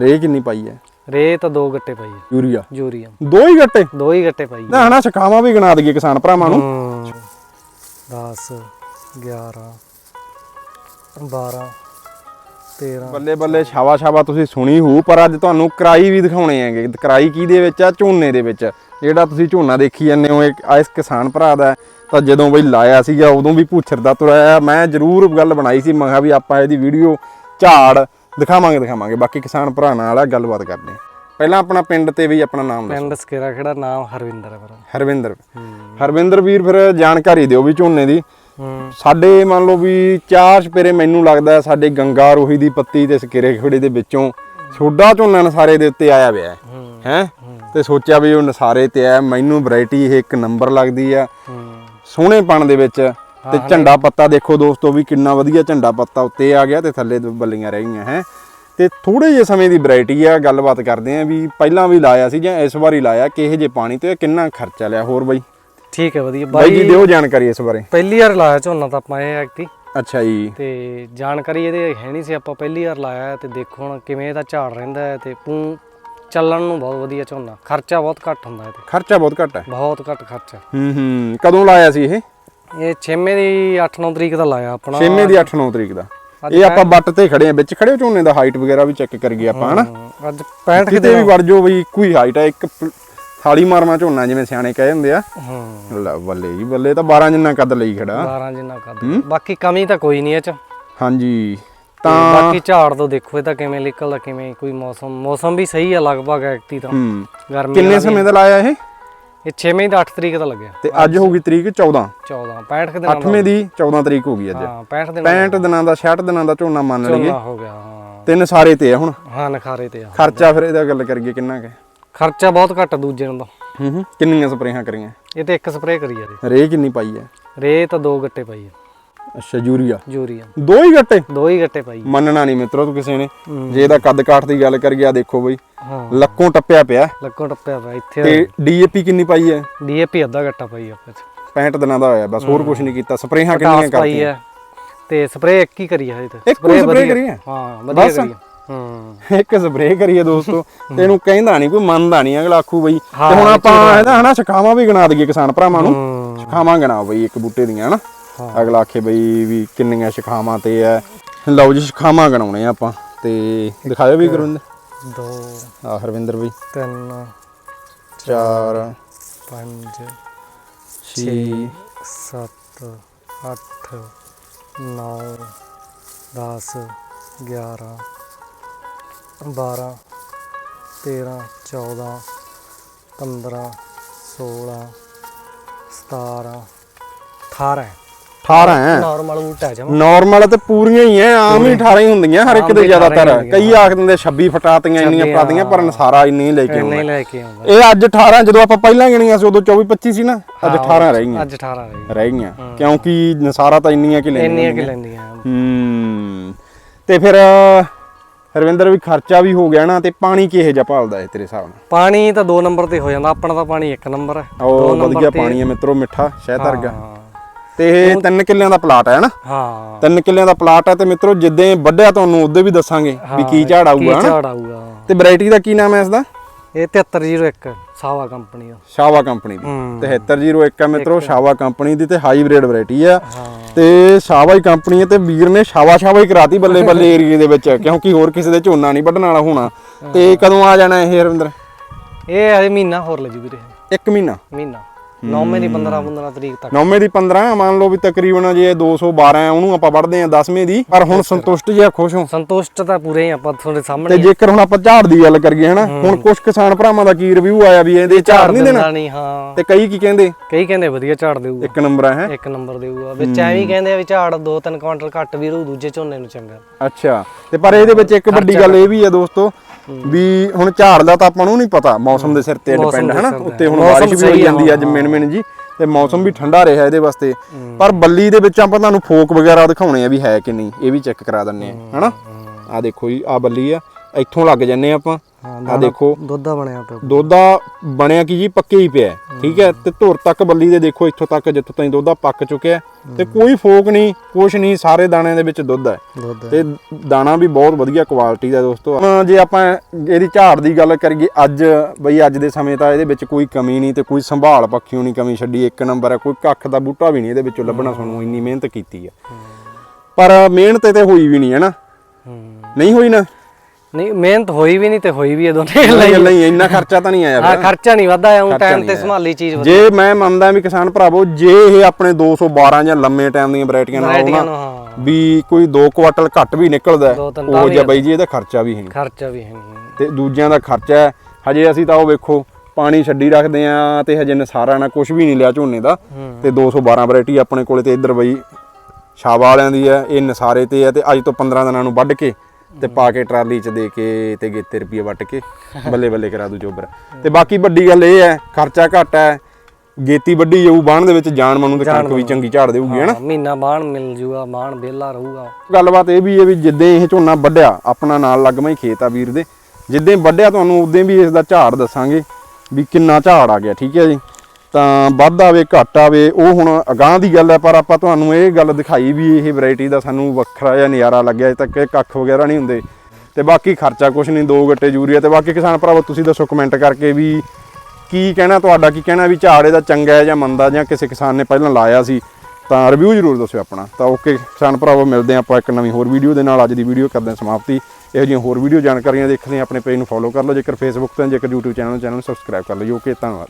ਰੇ ਕਿੰਨੀ ਪਾਈ ਹੈ ਰੇ ਤਾਂ ਦੋ ਗੱਟੇ ਪਾਈ ਹੈ ਯੂਰੀਆ? ਯੂਰੀਆ। ਦੋ ਹੀ ਗੱਟੇ? ਦੋ ਹੀ ਗੱਟੇ ਪਾਈ ਹੈ ਨਾ ਹਨਾ ਵੀ ਗਣਾ ਦਈਏ ਕਿਸਾਨ ਭਰਾਵਾਂ ਨੂੰ। 10 11 12 13 ਬੱਲੇ ਬੱਲੇ ਸ਼ਾਵਾ ਸ਼ਾਵਾ ਤੁਸੀਂ ਸੁਣੀ ਹੋਊ ਪਰ ਅੱਜ ਤੁਹਾਨੂੰ ਕਰਾਈ ਵੀ ਦਿਖਾਉਣੇ ਹੈਗੇ। ਕਰਾਈ ਕੀ ਦੇ ਵਿੱਚ ਆ? ਝੋਨੇ ਦੇ ਵਿੱਚ। ਜਿਹੜਾ ਤੁਸੀਂ ਝੋਨਾ ਦੇਖੀ ਜਾਂਦੇ ਹੋ ਇੱਕ ਇਸ ਕਿਸਾਨ ਭਰਾ ਦਾ। ਹੈ। ਤਾਂ ਜਦੋਂ ਬਈ ਲਾਇਆ ਸੀਗਾ ਉਦੋਂ ਵੀ ਪੁੱਛਰਦਾ ਤੁਰਿਆ ਮੈਂ ਜ਼ਰੂਰ ਗੱਲ ਬਣਾਈ ਸੀ ਮੈਂ ਕਿਹਾ ਵੀ ਆਪਾਂ ਇਹਦੀ ਵੀਡੀਓ ਝਾੜ ਦਿਖਾਵਾਂਗੇ ਦਿਖਾਵਾਂਗੇ। ਬਾਕੀ ਕਿਸਾਨ ਭਰਾ ਨਾਲ ਆ ਗੱਲਬਾਤ ਕਰਦੇ ਹਾਂ। ਪਹਿਲਾਂ ਆਪਣਾ ਪਿੰਡ ਤੇ ਵੀ ਆਪਣਾ ਨਾਮ ਦੱਸੋ। ਪਿੰਡ ਸਕੇਰਾ ਖੇੜਾ ਨਾਮ ਹਰਵਿੰਦਰ ਹੈ ਮੇਰਾ। ਹਰਵਿੰਦਰ। ਹਰਵਿੰਦਰ ਵੀਰ ਫਿਰ ਜਾਣਕਾਰੀ ਦਿਓ ਵੀ ਝੋਨੇ ਦੀ। ਸਾਡੇ ਮੰਨ ਲਓ ਵੀ ਚਾਰ ਸਪੇਰੇ ਮੈਨੂੰ ਲੱਗਦਾ ਸਾਡੇ ਗੰਗਾ ਰੋਹੀ ਦੀ ਪੱਤੀ ਤੇ ਸਕੇਰੇ ਖੇੜੇ ਦੇ ਵਿੱਚੋਂ ਛੋਡਾ ਝੋਨਾ ਨਸਾਰੇ ਦੇ ਉੱਤੇ ਆਇਆ ਹੋਇਆ ਹੈ। ਤੇ ਸੋਚਿਆ ਵੀ ਉਹ ਨਸਾਰੇ ਤੇ ਆ ਮੈਨੂੰ ਵੈਰਾਈਟੀ ਇਹ ਇੱਕ ਨੰਬਰ ਲੱਗਦੀ ਆ। ਸੋਹਣੇਪਣ ਦੇ ਵਿੱਚ ਤੇ ਝੰਡਾ ਪੱਤਾ ਦੇਖੋ ਦੋਸਤੋ ਵੀ ਕਿੰਨਾ ਵਧੀਆ ਝੰਡਾ ਪੱਤਾ ਉੱਤੇ ਆ ਗਿਆ ਤੇ ਥੱਲੇ ਬੱਲੀਆਂ ਰਹਿ ਗਈਆਂ ਹੈ। ਤੇ ਥੋੜੇ ਜਿਹੇ ਸਮੇਂ ਦੀ ਵੈਰਾਈਟੀ ਆ ਗੱਲਬਾਤ ਕਰਦੇ ਆ ਵੀ ਪਹਿਲਾਂ ਵੀ ਲਾਇਆ ਸੀ ਜਾਂ ਇਸ ਵਾਰੀ ਲਾਇਆ ਕਿਹੇ ਜੇ ਪਾਣੀ ਤੇ ਕਿੰਨਾ ਖਰਚਾ ਲਿਆ ਹੋਰ ਬਾਈ? ਠੀਕ ਹੈ ਵਧੀਆ। ਬਾਈ ਜੀ ਦਿਓ ਜਾਣਕਾਰੀ ਇਸ ਬਾਰੇ। ਪਹਿਲੀ ਵਾਰ ਲਾਇਆ ਝੋਨਾ ਤਾਂ ਆਪਾਂ ਇਹ ਐਕਟੀ ਅੱਛਾ ਜੀ। ਤੇ ਜਾਣਕਾਰੀ ਇਹਦੇ ਹੈ ਨਹੀਂ ਸੀ ਆਪਾਂ ਪਹਿਲੀ ਵਾਰ ਲਾਇਆ ਤੇ ਦੇਖੋ ਹੁਣ ਕਿਵੇਂ ਇਹਦਾ ਝਾੜ ਰਹਿੰਦਾ ਹੈ ਤੇ ਪੂੰ ਚੱਲਣ ਨੂੰ ਬਹੁਤ ਵਧੀਆ ਝੋਨਾ। ਖਰਚਾ ਬਹੁਤ ਘੱਟ ਹੁੰਦਾ ਇਹਦੇ। ਖਰਚਾ ਬਹੁਤ ਘੱਟ ਹੈ। ਬਹੁਤ ਘੱਟ ਖਰਚਾ। ਹੂੰ ਹੂੰ। ਕਦੋਂ ਲਾਇਆ ਸੀ ਇਹ? ਇਹ 6ਵੇਂ ਦੀ 8-9 ਤਰੀਕ ਦਾ ਲਾਇਆ ਆਪਣਾ। 6ਵੇਂ ਦੀ 8-9 ਤਰੀਕ ਦਾ। ਇਹ ਆਪਾਂ ਬੱਟ ਤੇ ਖੜੇ ਆ ਵਿੱਚ ਖੜੇ ਹੋ ਝੋਨੇ ਦਾ ਹਾਈਟ ਵਗੈਰਾ ਵੀ ਚੈੱਕ ਕਰੀਏ ਆਪਾਂ ਹਨਾ? ਅੱਜ 65 ਕਿਤੇ ਵੀ ਵੜ ਜਾਓ ਬਈ ਇੱਕੋ ਹੀ ਹਾਈਟ ਹੈ ਇੱਕ ਥਾਲੀ ਮਾਰਮਾ ਝੋਨਾ ਜਿਵੇਂ ਸਿਆਣੇ ਕਹਿ ਜਾਂਦੇ ਆ। ਹੂੰ। ਬੱਲੇ ਜੀ ਬੱਲੇ ਤਾਂ 12 ਜਿੰਨਾ ਕੱਦ ਲਈ ਖੜਾ। 12 ਜਿੰਨਾ ਕੱਦ। ਬਾਕੀ ਕਮੀ ਤਾਂ ਕੋਈ ਨਹੀਂ ਇਹ ਚ। ਹਾਂਜੀ ਤੇ ਬਾਕੀ ਝਾੜ ਤੋਂ ਦੇਖੋ ਇਹ ਤਾਂ ਕਿਵੇਂ ਨਿਕਲਦਾ ਕਿਵੇਂ ਕੋਈ ਮੌਸਮ। ਮੌਸਮ ਵੀ ਸਹੀ ਆ ਲਗਭਗ ਐਕਟੀ ਤਾਂ। ਹੂੰ। ਗਰਮੀ ਕਿੰਨੇ ਸਮੇਂ ਦਾ ਲਾਇਆ ਇਹ? ਇਹ 6ਵੇਂ ਦਾ 8 ਤਰੀਕ ਦਾ ਲੱਗਿਆ। ਤੇ ਅੱਜ ਹੋਊਗੀ ਤਰੀਕ 14 14 65 ਕੁ ਦਿਨਾਂ ਦਾ 8ਵੇਂ ਦੀ 14 ਤਰੀਕ ਹੋ ਗਈ ਅੱਜ। ਹਾਂ 65 ਦਿਨਾਂ 65 ਦਿਨਾਂ ਦਾ 66 ਦਿਨਾਂ ਦਾ ਝੋਨਾ ਮੰਨ ਲਈਏ। ਹੋ ਗਿਆ ਹਾਂ। ਤਿੰਨ ਸਾਰੇ ਤੇ ਆ ਹੁਣ। ਹਾਂ ਨਖਾਰੇ ਤੇ ਆ। ਖਰਚਾ ਫਿਰ ਇਹਦਾ ਗੱਲ ਕਰੀਏ ਕਿੰਨਾ ਕੁ? ਖਰਚਾ ਬਹੁਤ ਘੱਟ ਆ ਦੂਜੇ ਨੂੰ ਤਾਂ। ਹੂੰ ਹੂੰ। ਕਿੰਨੀਆਂ ਸਪਰੇਹਾਂ ਕਰੀਆਂ? ਇਹ ਤੇ ਇੱਕ ਸਪਰੇਅ ਕਰੀ ਆ ਰੇ। ਕਿੰਨੀ ਪਾਈ ਹੈ ਰੇ ਤਾਂ ਦੋ ਗੱਟੇ ਪਾਈ ਆ। ਅੱਛਾ ਯੂਰੀਆ? ਯੂਰੀਆ। ਦੋ ਹੀ ਗੱਟੇ? ਦੋ ਹੀ ਗੱਟੇ ਪਾਈ। ਮੰਨਣਾ ਨਹੀਂ ਮਿੱਤਰੋ ਤੂੰ ਕਿਸੇ ਨੇ। ਹੂੰ। ਜੇ ਇਹਦਾ ਕੱਦ ਕਾਠ ਦੀ ਗੱਲ ਕਰੀਏ ਆ ਦੇਖੋ ਬਈ। ਹਾਂ। ਲੱਕੋਂ ਟੱਪਿਆ ਪਿਆ। ਲੱਕੋ ਟੱਪਿਆ ਵਾ ਇੱਥੇ ਤੇ ਡੀਏਪੀ ਕਿੰਨੀ ਪਾਈ ਹੈ? ਡੀਏਪੀ ਅੱਧਾ ਗੱਟਾ ਪਾਈ ਆਪਾਂ ਚ 65 ਦਿਨਾਂ ਦਾ ਹੋਇਆ ਬਸ ਹੋਰ ਕੁਝ ਨਹੀਂ ਕੀਤਾ। ਸਪਰੇਹਾਂ ਕਿੰਨੀਆਂ ਕਰਤੀਆਂ? ਤੇ ਸਪਰੇਅ ਇੱਕ ਹੀ ਕਰੀ ਆ ਹਜੇ ਤਾਂ। ਇੱਕ ਹੀ ਵਧੀਆ। ਕਰੀ ਆ? ਹਾਂ ਵਧੀਆ? ਕਰੀ। ਹੂੰ। ਇੱਕ ਸਪਰੇਅ ਕਰੀਏ ਦੋਸਤੋ। ਇਹਨੂੰ ਕਹਿੰਦਾ ਨਹੀਂ ਕੋਈ ਮੰਨਦਾ ਨਹੀਂ ਅਗਲਾ ਆਖੂ ਬਈ। ਹਾਂ, ਤੇ ਹੁਣ ਆਪਾਂ ਇਹਦਾ ਹਨਾ ਸ਼ਿਕਾਵਾਂ ਵੀ ਗਣਾ ਦਈਏ ਕਿਸਾਨ ਭਰਾਵਾਂ ਨੂੰ। ਹੂੰ। ਸ਼ਿਕਾਵਾਂ ਗਣਾਓ ਬਈ ਇੱਕ ਬੂਟੇ ਦੀਆਂ ਹਨਾ? ਹਾਂ। ਅਗਲਾ ਆਖੇ ਬਈ ਵੀ ਕਿੰਨੀਆਂ ਸ਼ਿਕਾਵਾਂ ਤੇ ਐ। ਲਓ ਜੀ ਸ਼ਿਕਾਵਾਂ ਗਣਾਉਣੇ ਆ ਆਪਾਂ ਤੇ ਦਿਖਾਇਓ ਵੀ ਗੁਰਵਿੰਦਰ ਦੋ ਆ ਹਰਵਿੰਦਰ ਬਈ। ਤਿੰਨ 4 ਪੰਜ 6 ਸੱਤ ਅੱਠ ਨੌ 10 11 12 13 14 15 16 17 18 18 ਹੈ। ਨਾਰਮਲ ਬੂਟਾ ਜਮਾ ਨਾਰਮਲ ਤੇ ਪੂਰੀਆਂ ਹੀ ਐ ਆਮ ਹੀ 18 ਹੀ ਹੁੰਦੀਆਂ ਹਰ ਇੱਕ ਦੇ ਜ਼ਿਆਦਾਤਰ। ਕਈ ਆਖ ਦਿੰਦੇ 26 ਫਟਾਤੀਆਂ ਇੰਨੀਆਂ ਫਟਾਤੀਆਂ ਪਰ ਨਸਾਰਾ ਇੰਨੀ ਲੈ ਕੇ ਆਉਂਦਾ। ਇਹ ਅੱਜ 18 ਜਦੋਂ ਆਪਾਂ ਪਹਿਲਾਂ ਗਿਣੀਆਂ ਸੀ ਉਦੋਂ 24 25 ਸੀ ਨਾ? ਅੱਜ 18 ਰਹਿ ਗਈਆਂ। ਅੱਜ 18 ਰਹੀ ਰਹਿ ਗਈਆਂ। ਕਿਉਂਕਿ ਨਸਾਰਾ ਤਾਂ ਇੰਨੀਆਂ ਕਿ ਲੈਣੀਆਂ ਇੰਨੀਆਂ ਕਿ ਲੈਂਦੀਆਂ ਹੂੰ। ਤੇ ਫਿਰ ਹਰਵਿੰਦਰ ਵੀ ਖਰਚਾ ਵੀ ਹੋ ਗਿਆ ਨਾ ਤੇ ਪਾਣੀ ਕਿਹੇ ਜਿਹਾ ਭਾਲਦਾ ਹੈ ਤੇਰੇ ਹਿਸਾਬ ਨਾਲ? ਪਾਣੀ ਤਾਂ 2 ਨੰਬਰ ਤੇ ਹੋ ਜਾਂਦਾ ਆਪਣਾ ਤਾਂ ਪਾਣੀ 1 ਨੰਬਰ ਹੈ। ਉਹ ਵਧੀਆ ਪਾਣੀ ਹੈ ਮਿੱਤਰੋ ਮਿੱਠਾ ਸ਼ਹਿਦ ਵਰਗਾ। ਤੇ ਇਹ ਤਿੰਨ ਕਿੱਲਿਆਂ ਦਾ ਪਲਾਟ ਹੈ ਨਾ ਹਾਂ। ਤਿੰਨ ਕਿੱਲਿਆਂ ਦਾ ਪਲਾਟ ਹੈ ਤੇ ਮਿੱਤਰੋ ਜਿੱਦੇ ਵੱਡਿਆ ਤੁਹਾਨੂੰ ਉਹਦੇ ਵੀ ਦੱਸਾਂਗੇ ਵੀ ਕੀ ਝਾੜ ਕੀ ਆਊਗਾ ਹਨਾ? ਝਾੜ ਆਊਗਾ ਤੇ ਵੈਰਾਈਟੀ ਦਾ ਕੀ ਨਾਮ ਹੈ ਇਸ ਦਾ ਇਹ 7301 ਸਾਵਾ ਕੰਪਨੀ ਦਾ। ਸ਼ਾਵਾ ਕੰਪਨੀ ਦੀ। ਹੂੰ। 7301 ਹੈ ਮਿੱਤਰੋ ਸ਼ਾਵਾ ਕੰਪਨੀ ਦੀ ਤੇ ਹਾਈਬ੍ਰਿਡ ਵੈਰਾਈਟੀ ਆ। ਤੇ ਸ਼ਾਵਾ ਹੀ ਕੰਪਨੀ ਹੈ ਤੇ ਵੀਰ ਨੇ ਸ਼ਾਵਾ ਸ਼ਾਵਾ ਹੀ ਕਰਾਤੀ ਬੱਲੇ ਬੱਲੇ ਏਰੀਏ ਦੇ ਵਿੱਚ ਕਿਉਂਕਿ ਹੋਰ ਕਿਸੇ ਦੇ ਝੋਨਾ ਨਹੀਂ ਵੱਢਣ ਵਾਲਾ ਹੋਣਾ। ਤੇ ਕਦੋਂ ਆ ਜਾਣਾ ਇਹ ਹਰਵਿੰਦਰ? ਇਹ ਹਜੇ ਮਹੀਨਾ ਹੋਰ ਲੱਗੂ ਵੀਰੇ। ਇੱਕ ਮਹੀਨਾ। ਮਹੀਨਾ। 9ਵੇਂ ਦੀ 15 15 ਤਰੀਕ ਤੱਕ। ਨੌਵੇਂ ਦੀ 15 ਮੰਨ ਲਓ ਵੀ ਤਕਰੀਬਨ ਜੇ 212 ਹੈ ਉਹਨੂੰ ਆਪਾਂ ਵੱਢਦੇ ਆ 10ਵੇਂ ਦੀ। ਪਰ ਹੁਣ ਸੰਤੁਸ਼ਟ ਜਿਹਾ ਖੁਸ਼ ਹੋ। ਸੰਤੁਸ਼ਟ ਤਾਂ ਪੂਰੇ ਆਪਾਂ ਤੁਹਾਡੇ ਤੇ ਸਾਹਮਣੇ ਜੇਕਰ ਹੁਣ ਆਪਾਂ ਝਾੜ ਦੀ ਗੱਲ ਕਰੀਏ ਹਨਾ ਹੁਣ ਕੁਝ ਕਿਸਾਨ ਭਰਾਵਾਂ ਦਾ ਕੀ ਰਿਵਿਊ ਆਇਆ ਵੀ ਇਹਦੇ ਝਾੜ ਨਹੀਂ ਦੇਣਾ? ਦਿੰਦਾ ਨਹੀਂ ਹਾਂ। ਤੇ ਕਈ ਕੀ ਕਹਿੰਦੇ? ਕਈ ਕਹਿੰਦੇ ਵਧੀਆ ਝਾੜ ਦੇਊਗਾ। ਇੱਕ ਨੰਬਰ ਹੈ ਹੈਂ? ਇੱਕ ਨੰਬਰ ਦੇਊਗਾ। ਵਿੱਚ ਐਵੇਂ ਕਹਿੰਦੇ ਆ ਵੀ ਝਾੜ 2-3 ਕੁਇੰਟਲ ਘੱਟ ਵੀ ਰਹੂ ਦੂਜੇ ਝੋਨੇ ਨੂੰ ਚੰਗਾ। ਅੱਛਾ। ਤੇ ਪਰ ਇਹਦੇ ਵਿੱਚ ਇੱਕ ਵੱਡੀ ਗੱਲ ਇਹ ਵੀ ਹੈ ਦੋਸਤੋ ਵੀ ਹੁਣ ਝਾੜ ਦਾ ਤਾਂ ਆਪਾਂ ਨੂੰ ਨਹੀਂ ਪਤਾ ਮੌਸਮ ਦੇ ਸਿਰ ਤੇ ਡਿਪੈਂਡ ਹੈ ਨਾ। ਉੱਤੇ ਹੁਣ ਬਾਰਿਸ਼ ਵੀ ਹੋਈ ਆ, ਜਾਂਦੀ ਅੱਜ ਮਿਣ ਮਿਣ ਜੀ ਤੇ ਮੌਸਮ ਵੀ ਠੰਡਾ ਰਿਹਾ ਇਹਦੇ ਵਾਸਤੇ। ਪਰ ਬੱਲੀ ਦੇ ਵਿੱਚ ਆਪਾਂ ਤੁਹਾਨੂੰ ਫੋਕ ਵਗੈਰਾ ਦਿਖਾਉਣੇ ਆ ਵੀ ਹੈ ਕਿ ਨਹੀਂ ਇਹ ਵੀ ਚੈੱਕ ਕਰਾ ਦਿੰਨੇ ਆ ਹਨਾ? ਆ ਦੇਖੋ ਜੀ ਆ ਬੱਲੀ ਆ। ਇੱਥੋਂ ਲੱਗ ਜੰਨੇ ਆਪਾਂ। ਆ ਦੇਖੋ। ਦੁੱਧਾ ਬਣਿਆ ਪਿਆ। ਦੋਦਾ ਬਣਿਆ ਕੀ ਜੀ? ਪੱਕੇ ਹੀ ਪਿਆ। ਠੀਕ ਹੈ? ਤੇ ਧੁਰ ਤੱਕ ਬੱਲੀ ਦੇ ਦੇਖੋ ਇੱਥੋਂ ਤੱਕ ਜਿੱਥੋਂ ਤਾਈਂ ਦੋਦਾ ਪੱਕ ਚੁੱਕਿਆ। ਤੇ ਕੋਈ ਫੋਕ ਨਹੀਂ ਕੁਛ ਨਹੀਂ ਸਾਰੇ ਦਾਣਿਆਂ ਦੇ ਵਿੱਚ ਦੁੱਧ ਹੈ। ਦੁੱਧ ਤੇ ਦਾਣਾ ਵੀ ਬਹੁਤ ਵਧੀਆ ਕੁਆਲਿਟੀ ਦਾ ਦੋਸਤੋ। ਜੇ ਆਪਾਂ ਇਹਦੀ ਝਾੜ ਦੀ ਗੱਲ ਕਰੀਏ ਅੱਜ ਬਈ ਅੱਜ ਦੇ ਸਮੇਂ ਤਾਂ ਇਹਦੇ ਵਿੱਚ ਕੋਈ ਕਮੀ ਨਹੀਂ ਤੇ ਕੋਈ ਸੰਭਾਲ ਪੱਖੀਓ ਨਹੀਂ ਕਮੀ ਛੱਡੀ ਇੱਕ ਨੰਬਰ ਹੈ ਕੋਈ ਕੱਖ ਦਾ ਬੂਟਾ ਵੀ ਨਹੀਂ ਇਹਦੇ ਵਿੱਚੋਂ ਲੱਭਣਾ ਤੁਹਾਨੂੰ ਇੰਨੀ ਮਿਹਨਤ ਕੀਤੀ ਹੈ। ਪਰ ਮਿਹਨਤ ਤੇ ਹੋਈ ਵੀ ਨਹੀਂ ਹੈ ਨਾ। ਨਹੀਂ ਹੋਈ ਨਾ। ਨਹੀਂ ਮਿਹਨਤ ਹੋਈ ਵੀ ਨਹੀਂ ਤੇ ਹੋਈ ਵੀ ਇਹ ਦੋਨੇ ਨਹੀਂ ਨਹੀਂ ਇੰਨਾ ਖਰਚਾ ਤਾਂ ਨਹੀਂ ਆਇਆ ਹਾਂ। ਖਰਚਾ ਨਹੀਂ ਵਧਦਾ ਐ ਉਹ ਟਾਈਮ ਤੇ ਆਇਆ। ਸੰਭਾਲੀ ਚੀਜ਼ ਜੇ ਮੈਂ ਮੰਨਦਾ ਵੀ ਕਿਸਾਨ ਭਰਾਵੋ ਜੇ ਇਹ ਆਪਣੇ 212 ਜਾਂ ਲੰਮੇ ਟਾਈਮ ਦੀਆਂ ਵੈਰਾਈਟੀਆਂ ਨਾਲ ਹੋਣਾ ਵੀ ਕੋਈ 2 ਕੁਆਟਲ ਘੱਟ ਵੀ ਨਿਕਲਦਾ ਉਹ ਜਿਹਾ ਬਈ ਜੀ ਇਹਦਾ ਖਰਚਾ ਵੀ ਹੈ ਨਹੀਂ। ਖਰਚਾ ਵੀ ਹੈ ਨਹੀਂ। ਤੇ ਦੂਜਿਆਂ ਦਾ ਖਰਚਾ ਹੈ। ਹਜੇ ਅਸੀਂ ਤਾਂ ਉਹ ਵੇਖੋ ਪਾਣੀ ਛੱਡੀ ਰੱਖਦੇ ਆ ਤੇ ਹਜੇ ਨਸਾਰਾ ਨਾ ਕੁਝ ਵੀ ਨਹੀਂ ਲਿਆ ਝੋਨੇ ਦਾ। ਤੇ 212 ਵੈਰਾਈਟੀ ਆਪਣੇ ਕੋਲੇ ਤੇ ਇੱਧਰ ਬਈ ਵਾਲਿਆਂ ਦੀ ਹੈ ਇਹ ਨਸਾਰੇ ਤੇ ਹੈ ਤੇ ਅੱਜ ਤੋਂ 15 ਦਿਨਾਂ ਨੂੰ ਵੱਢ ਕੇ ਤੇ ਪਾ ਕੇ ਟਰਾਲੀ 'ਚ ਦੇ ਕੇ ਤੇ ਗੇਤੇ ਰੁਪਏ ਵੱਟ ਕੇ ਬੱਲੇ ਬੱਲੇ ਕਰਾ ਦੂ ਚੋਬਰ ਤੇ ਬਾਕੀ ਵੱਡੀ ਗੱਲ ਇਹ ਹੈ ਖਰਚਾ ਘੱਟ ਹੈ ਗੇਤੀ ਵੱਡੀ ਜਾਊ ਬਾਣ ਦੇ ਵਿੱਚ ਜਾਨ ਮਨੂੰ ਤੇ ਕਣਕ ਵੀ ਚੰਗੀ ਝਾੜ ਦੇਊਗੀ ਹਨਾ ਮਹੀਨਾ ਬਾਣ ਮਿਲ ਜੂਗਾ ਬਾਣ ਵਿਹਲਾ ਰਹੂਗਾ। ਗੱਲਬਾਤ ਇਹ ਵੀ ਹੈ ਵੀ ਜਿੱਦਾਂ ਇਹ ਝੋਨਾ ਵੱਢਿਆ ਆਪਣਾ ਨਾਲ ਲੱਗਮਾ ਹੀ ਖੇਤ ਆ ਵੀਰ ਦੇ। ਜਿੱਦਾਂ ਵੱਢਿਆ ਤੁਹਾਨੂੰ ਉਦੋਂ ਵੀ ਇਸ ਦਾ ਝਾੜ ਦੱਸਾਂਗੇ ਵੀ ਕਿੰਨਾ ਝਾੜ ਆ ਗਿਆ ਠੀਕ ਹੈ ਜੀ? ਤਾਂ ਵੱਧ ਆਵੇ, ਘੱਟ ਆਵੇ, ਉਹ ਹੁਣ ਅਗਾਹ ਦੀ ਗੱਲ ਹੈ, ਪਰ ਆਪਾਂ ਤੁਹਾਨੂੰ ਇਹ ਗੱਲ ਦਿਖਾਈ ਵੀ ਇਹ ਵੈਰਾਈਟੀ ਦਾ ਸਾਨੂੰ ਵੱਖਰਾ ਜਿਹਾ ਨਜ਼ਾਰਾ ਲੱਗਿਆ, ਅਜੇ ਤੱਕ ਕੱਖ ਵਗੈਰਾ ਨਹੀਂ ਹੁੰਦੇ। ਤੇ ਬਾਕੀ ਖਰਚਾ ਕੁਛ ਨਹੀਂ, ਦੋ ਗੱਟੇ ਯੂਰੀਆ ਤੇ ਬਾਕੀ ਕਿਸਾਨ ਭਰਾਵੋ, ਤੁਸੀਂ ਦੱਸੋ ਕਮੈਂਟ ਕਰਕੇ ਵੀ ਕੀ ਕਹਿਣਾ ਤੁਹਾਡਾ, ਕੀ ਕਹਿਣਾ ਵੀ ਝਾੜ ਇਹਦਾ ਚੰਗਾ ਹੈ ਜਾਂ ਮੰਦਾ, ਜਾਂ ਕਿਸੇ ਕਿਸਾਨ ਨੇ ਪਹਿਲਾਂ ਲਾਇਆ ਸੀ, ਤਾਂ ਰਿਵਿਊ ਜ਼ਰੂਰ ਦੱਸਿਓ ਆਪਣਾ। ਤਾਂ ਓਕੇ ਕਿਸਾਨ ਭਰਾਵੋ, ਮਿਲਦੇ ਹਾਂ ਆਪਾਂ ਇੱਕ ਨਵੀਂ ਹੋਰ ਵੀਡੀਓ ਦੇ ਨਾਲ। ਅੱਜ ਦੀ ਵੀਡੀਓ ਕਰਦੇ ਹਾਂ ਸਮਾਪਤੀ। ਇਹੋ ਜਿਹੀਆਂ ਹੋਰ ਵੀਡੀਓ ਜਾਣਕਾਰੀਆਂ ਦੇਖਦੇ ਹਾਂ, ਆਪਣੇ ਪੇਜ ਨੂੰ ਫੋਲੋ ਕਰ ਲਓ। ਜੇਕਰ ਫੇਸਬੁੱਕ ਤੇ ਜੇਕਰ YouTube ਚੈਨਲ ਨੂੰ ਚੈਨਲ ਨੂੰ ਸਬਸਕ੍ਰਾਈਬ ਕਰ ਲਓ। ਓਕੇ ਧੰਨਵਾਦ।